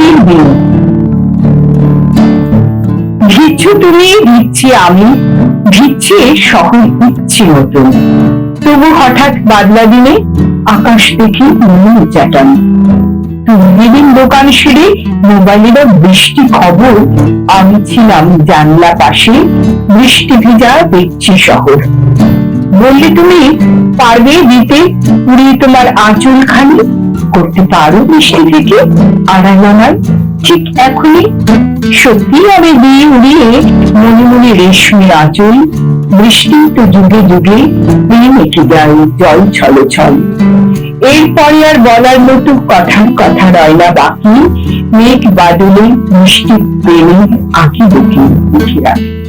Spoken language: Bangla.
নেই ভিচ্ছ তুমি ভিচ্ছি আমি ভিচ্ছে শহর ইচ্ছি মতন তবু হঠাৎ বাদলা দিনে আকাশ দেখি মনে চাটান যেদিন দোকান সেরে মোবাইলের বৃষ্টি খবর, আমি ছিলাম জানলা পাশে, বৃষ্টি ভিজা দেখছি শহর। বললে তুমি, পারবে দিতে পুড়িয়ে তোমার আঁচল খানি করতে পারো বৃষ্টি থেকে। আড়াই আনার ঠিক এখনই। সত্যি আমি দিয়ে উড়িয়ে মনে মনে রেশমি আঁচল, বৃষ্টি তো যুগে যুগে দিয়ে মেখে যায় জল ছল ছল। এরপরে আর বলার মতো কথার কথা রয় না বাকি। মেঘ বাদলে মিষ্টি প্রেমে আঁকি বুকি লিখে রাখে।